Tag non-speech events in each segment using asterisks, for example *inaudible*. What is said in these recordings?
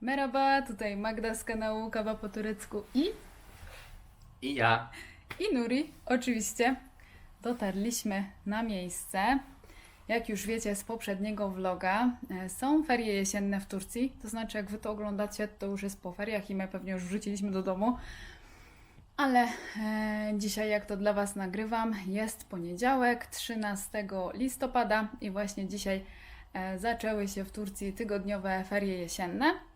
Merhaba, tutaj Magda z kanału Kawa po turecku i, I ja. i Nuri, oczywiście. Dotarliśmy na miejsce. Jak już wiecie z poprzedniego vloga, e, są ferie jesienne w Turcji. To znaczy, jak wy to oglądacie, to już jest po feriach i my pewnie już wróciliśmy do domu. Ale e, dzisiaj, jak to dla Was nagrywam, jest poniedziałek, 13 listopada i właśnie dzisiaj e, zaczęły się w Turcji tygodniowe ferie jesienne.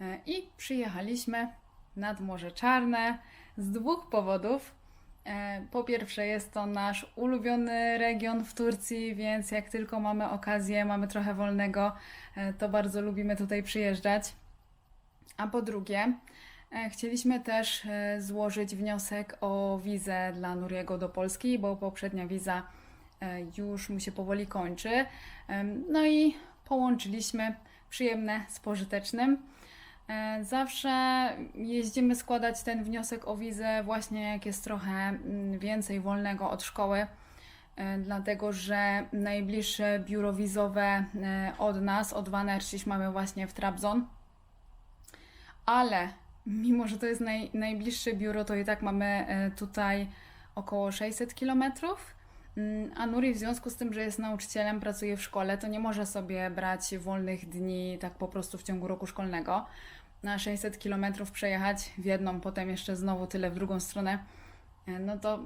E, I przyjechaliśmy nad Morze Czarne z dwóch powodów. E, Po pierwsze, jest to nasz ulubiony region w Turcji, więc jak tylko mamy okazję, mamy trochę wolnego, e, to bardzo lubimy tutaj przyjeżdżać. A po drugie, chcieliśmy też złożyć wniosek o wizę dla Nuriego do Polski, bo poprzednia wiza już mu się powoli kończy. No i połączyliśmy przyjemne z pożytecznym. E, Zawsze jeździmy składać ten wniosek o wizę właśnie jak jest trochę mm, więcej wolnego od szkoły, e, dlatego że najbliższe biuro wizowe e, od nas, od Vanersiś mamy właśnie w Trabzon, ale mimo, że to jest naj, najbliższe biuro, to i tak mamy tutaj około 600 kilometrów. Mm, A Nuri w związku z tym, że jest nauczycielem, pracuje w szkole, to nie może sobie brać wolnych dni tak po prostu w ciągu roku szkolnego. Na 600 km przejechać w jedną, potem jeszcze znowu tyle w drugą stronę, e, no to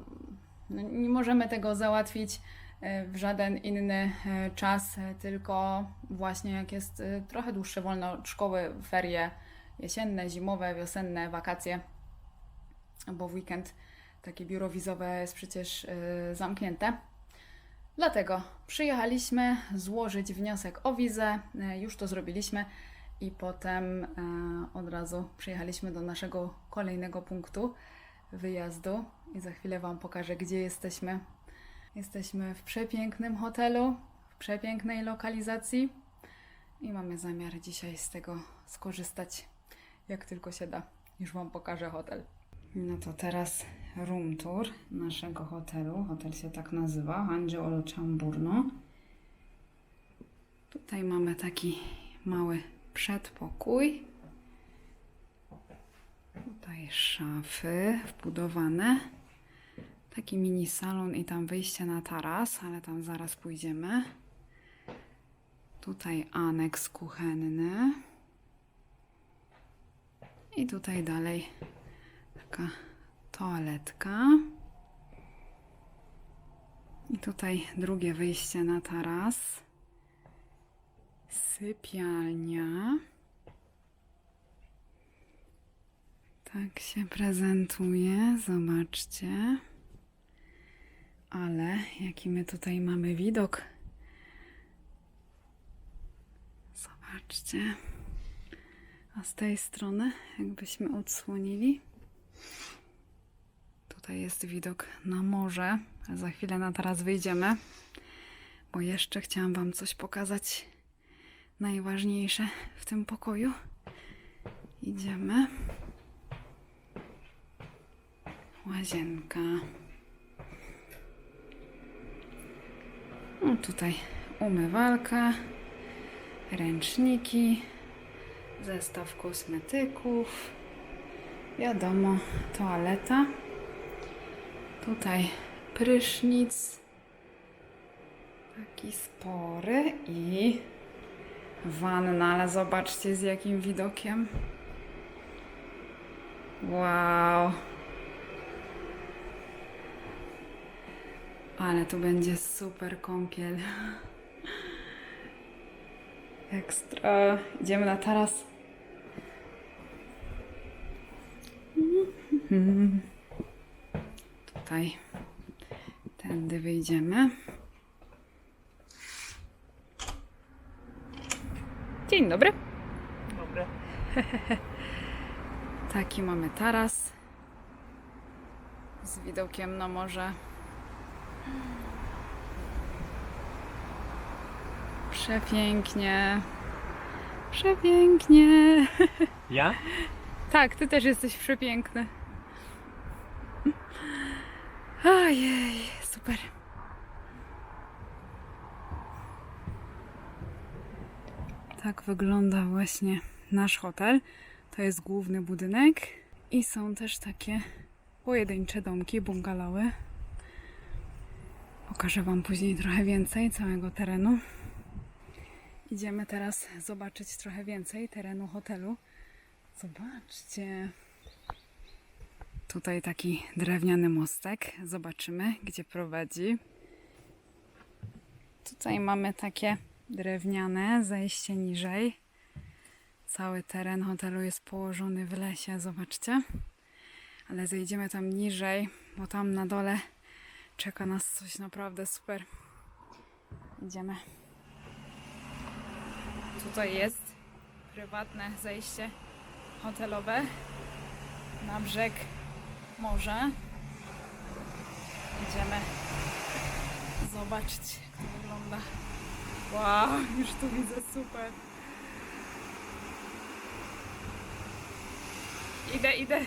no, nie możemy tego załatwić e, w żaden inny e, czas, tylko właśnie jak jest trochę dłuższe wolno od szkoły, ferie jesienne, zimowe, wiosenne, wakacje, bo w weekend takie biuro wizowe jest przecież y, zamknięte. Dlatego przyjechaliśmy złożyć wniosek o wizę, y, już to zrobiliśmy i potem y, od razu przyjechaliśmy do naszego kolejnego punktu wyjazdu i za chwilę Wam pokażę, gdzie jesteśmy. Jesteśmy w przepięknym hotelu, w przepięknej lokalizacji i mamy zamiar dzisiaj z tego skorzystać, jak tylko się da. Już Wam pokażę hotel. No to teraz room tour naszego hotelu. Hotel się tak nazywa, Angelo Chamburno. Tutaj mamy taki mały przedpokój. Tutaj szafy wbudowane. Taki mini salon i tam wyjście na taras, ale tam zaraz pójdziemy. Tutaj aneks kuchenny. I tutaj dalej taka toaletka. I tutaj drugie wyjście na taras. Sypialnia. Tak się prezentuje, zobaczcie. Ale jaki my tutaj mamy widok. Zobaczcie. A z tej strony, jakbyśmy odsłonili, tutaj jest widok na morze. Za chwilę na taras wyjdziemy, bo jeszcze chciałam Wam coś pokazać najważniejsze w tym pokoju. Idziemy. Łazienka. No tutaj umywalka, ręczniki, zestaw kosmetyków, wiadomo, toaleta. Tutaj prysznic, taki spory i wanna, ale zobaczcie z jakim widokiem. Wow. Ale tu będzie super kąpiel. *laughs* Ekstra. Idziemy na taras. *laughs* Tutaj tędy wyjdziemy. Dzień dobry. Dobre. *laughs* Taki mamy taras z widokiem na morze. Przepięknie. Przepięknie. *laughs* Ja? Tak, ty też jesteś przepiękny. Ojej, super. Tak wygląda właśnie nasz hotel. To jest główny budynek i są też takie pojedyncze domki, bungalowy. Pokażę Wam później trochę więcej całego terenu. Idziemy teraz zobaczyć trochę więcej terenu hotelu. Zobaczcie. Tutaj taki drewniany mostek. Zobaczymy, gdzie prowadzi. Tutaj mamy takie drewniane zejście niżej. Cały teren hotelu jest położony w lesie, zobaczcie. Ale zejdziemy tam niżej, bo tam na dole czeka nas coś naprawdę super. Idziemy. Tutaj jest prywatne zejście hotelowe na brzeg morza. Idziemy zobaczyć, jak to wygląda. Wow, już tu widzę super. Idę, idę.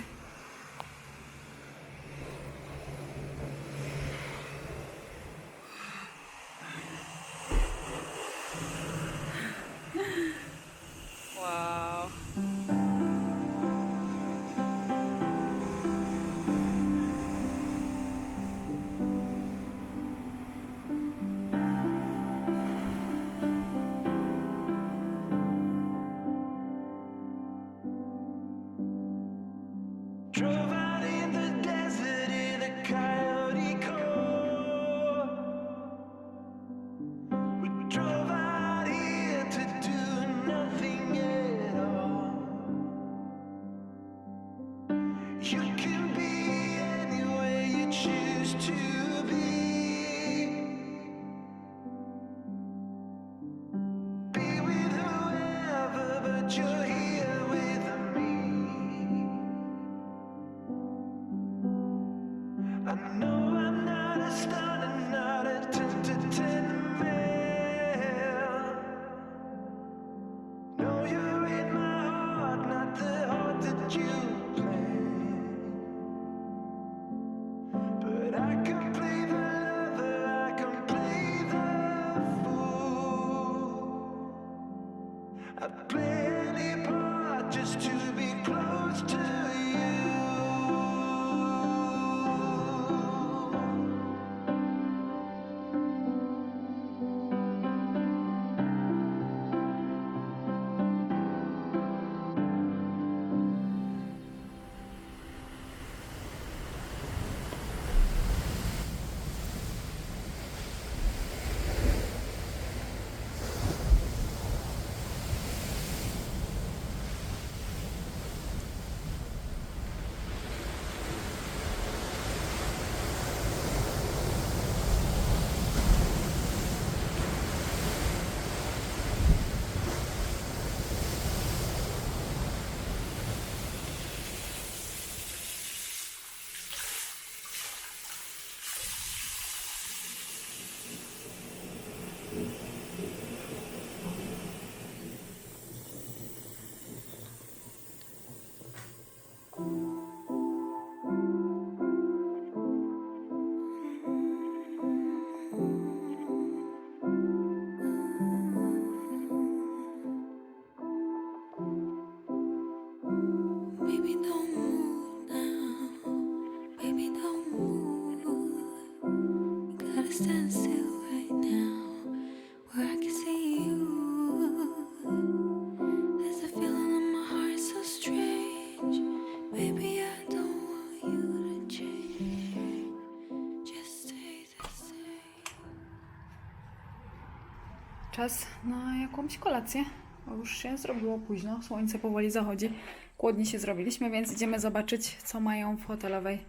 Czas na jakąś kolację. Bo już się zrobiło późno, słońce powoli zachodzi. Głodni się zrobiliśmy, więc idziemy zobaczyć, co mają w hotelowej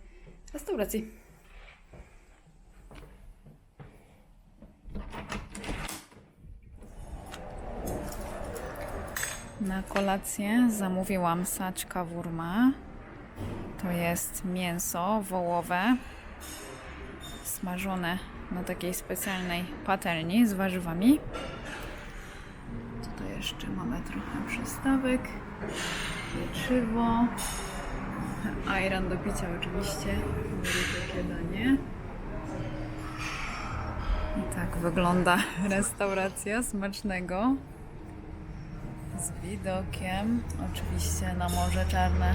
restauracji. Na kolację zamówiłam saczka wurma. To jest mięso wołowe, smażone na takiej specjalnej patelni z warzywami. Jeszcze mamy trochę przystawek, pieczywo, ayran do picia oczywiście, takie danie. I tak wygląda *laughs* restauracja smacznego. z widokiem oczywiście na Morze Czarne.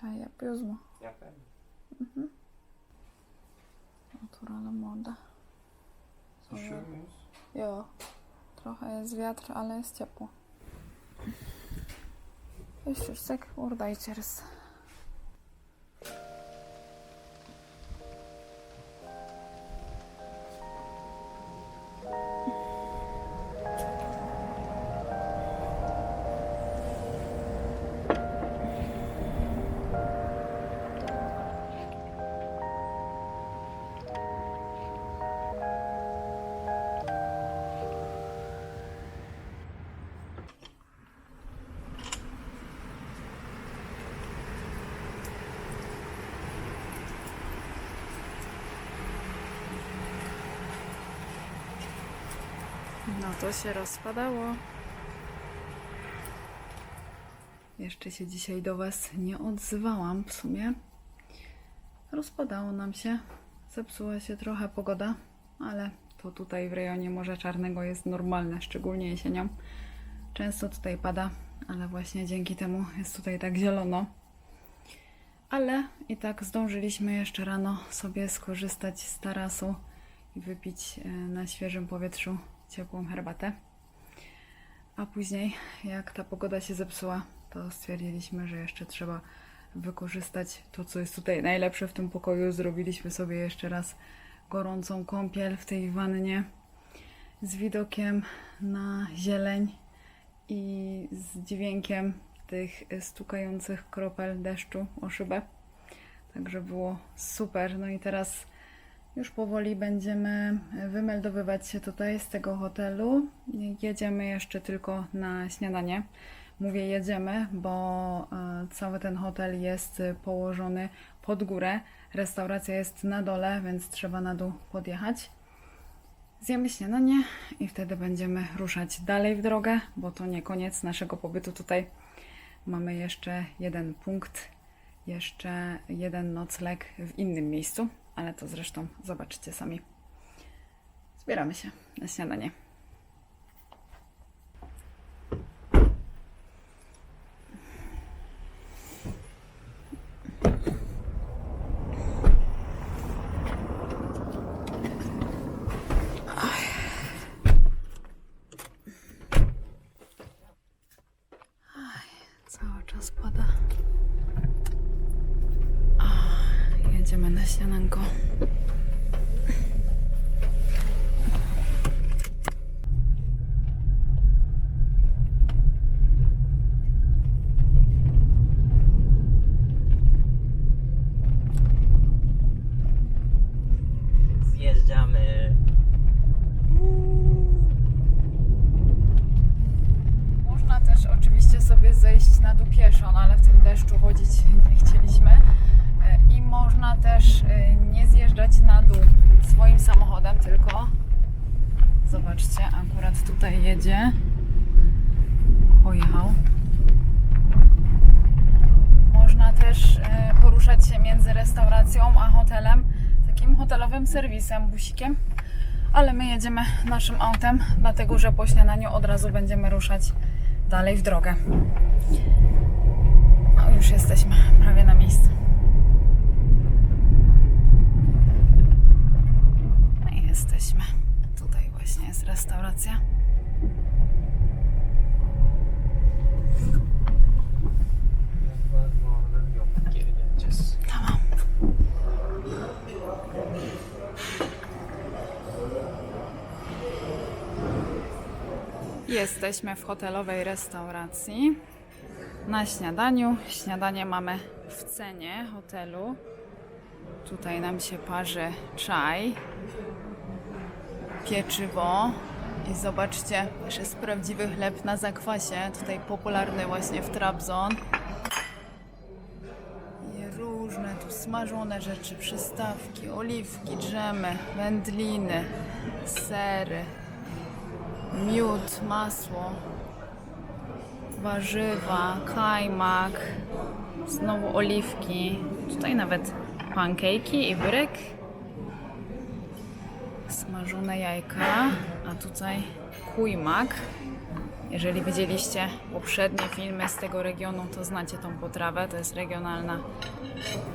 Czaj, ja piózmo. Ja pewnie. Naturalna moda. Jo, trochę jest wiatr, ale jest ciepło. Wyściuszek, urdajciers. No to się rozpadało. Jeszcze się dzisiaj do Was nie odzywałam w sumie. Rozpadało nam się. Zepsuła się trochę pogoda, ale to tutaj w rejonie Morza Czarnego jest normalne, szczególnie jesienią. Często tutaj pada, ale właśnie dzięki temu jest tutaj tak zielono. Ale i tak zdążyliśmy jeszcze rano sobie skorzystać z tarasu i wypić e, na świeżym powietrzu ciepłą herbatę. A później, jak ta pogoda się zepsuła, to stwierdziliśmy, że jeszcze trzeba wykorzystać to, co jest tutaj najlepsze w tym pokoju. Zrobiliśmy sobie jeszcze raz gorącą kąpiel w tej wannie z widokiem na zieleń i z dźwiękiem tych stukających kropel deszczu o szybę. Także było super. No i teraz już powoli będziemy wymeldowywać się tutaj z tego hotelu. Jedziemy jeszcze tylko na śniadanie. Mówię jedziemy, bo e, cały ten hotel jest położony pod górę. Restauracja jest na dole, więc trzeba na dół podjechać. Zjemy śniadanie i wtedy będziemy ruszać dalej w drogę, bo to nie koniec naszego pobytu tutaj. Mamy jeszcze jeden punkt, jeszcze jeden nocleg w innym miejscu, ale to zresztą zobaczycie sami. Zbieramy się na śniadanie. Cały czas pada. Jedziemy na śniadanko. Jedzie. Pojechał. Można też e, poruszać się między restauracją a hotelowym serwisem, busikiem. Ale my jedziemy naszym autem, dlatego że po śniadaniu od razu będziemy ruszać dalej w drogę. No, już jesteśmy prawie na miejscu. No i jesteśmy. Tutaj właśnie jest restauracja. Jesteśmy w hotelowej restauracji na śniadaniu. Śniadanie mamy w cenie hotelu. Tutaj nam się parzy czaj, pieczywo i zobaczcie, też jest prawdziwy chleb na zakwasie, tutaj popularny właśnie w Trabzon. I różne tu smażone rzeczy, przystawki, oliwki, dżemy, wędliny, sery, miód, masło, warzywa, kajmak, znowu oliwki, tutaj nawet pancake'i i bryk, smażone jajka, a tutaj kujmak. Jeżeli widzieliście poprzednie filmy z tego regionu, to znacie tą potrawę. To jest regionalna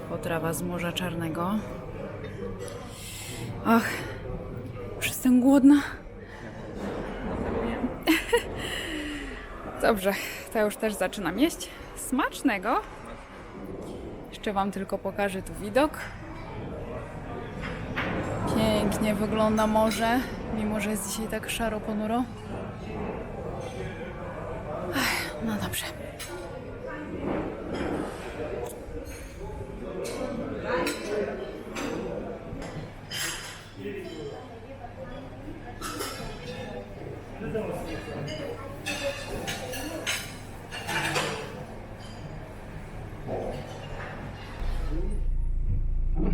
potrawa z Morza Czarnego. Ach, już jestem głodna. *laughs* Dobrze, to już też zaczynam jeść. Smacznego. Jeszcze Wam tylko pokażę tu widok. Pięknie wygląda morze, mimo że jest dzisiaj tak szaro ponuro. No dobrze.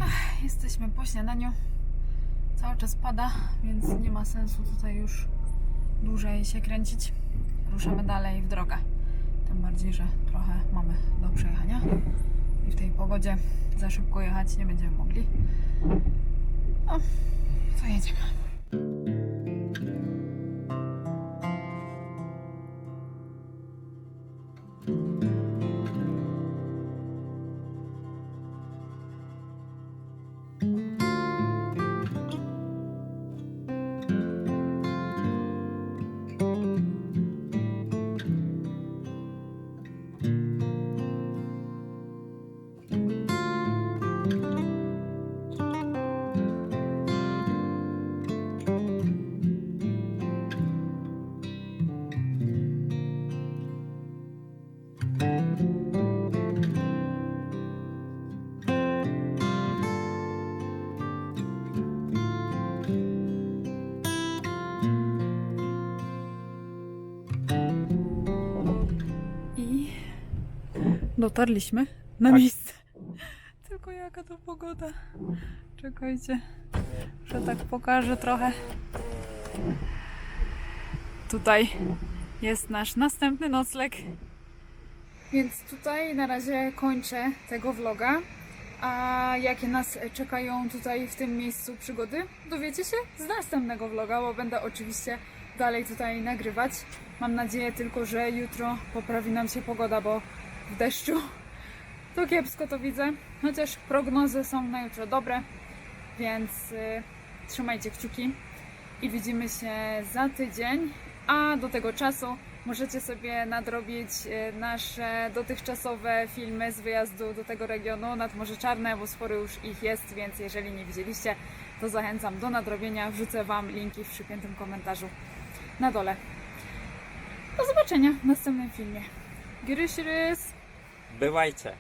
Ach, Jesteśmy po śniadaniu. Cały czas pada, więc nie ma sensu tutaj już dłużej się kręcić. Ruszamy dalej w drogę. Tym bardziej, że trochę mamy do przejechania. I w tej pogodzie za szybko jechać nie będziemy mogli. No, to jedziemy. Dotarliśmy na miejsce. *laughs* Tylko jaka to pogoda. Czekajcie, że tak pokażę trochę. Tutaj jest nasz następny nocleg. Więc tutaj na razie kończę tego vloga. A jakie nas czekają tutaj w tym miejscu przygody, dowiecie się z następnego vloga, bo będę oczywiście dalej tutaj nagrywać. Mam nadzieję tylko, że jutro poprawi nam się pogoda, bo w deszczu to kiepsko to widzę. Chociaż prognozy są na jutro dobre, więc y, trzymajcie kciuki i widzimy się za tydzień. A do tego czasu możecie sobie nadrobić y, nasze dotychczasowe filmy z wyjazdu do tego regionu nad Morze Czarne, bo sporo już ich jest, więc jeżeli nie widzieliście, to zachęcam do nadrobienia. Wrzucę Wam linki w przypiętym komentarzu na dole. Do zobaczenia w następnym filmie. Вбивай.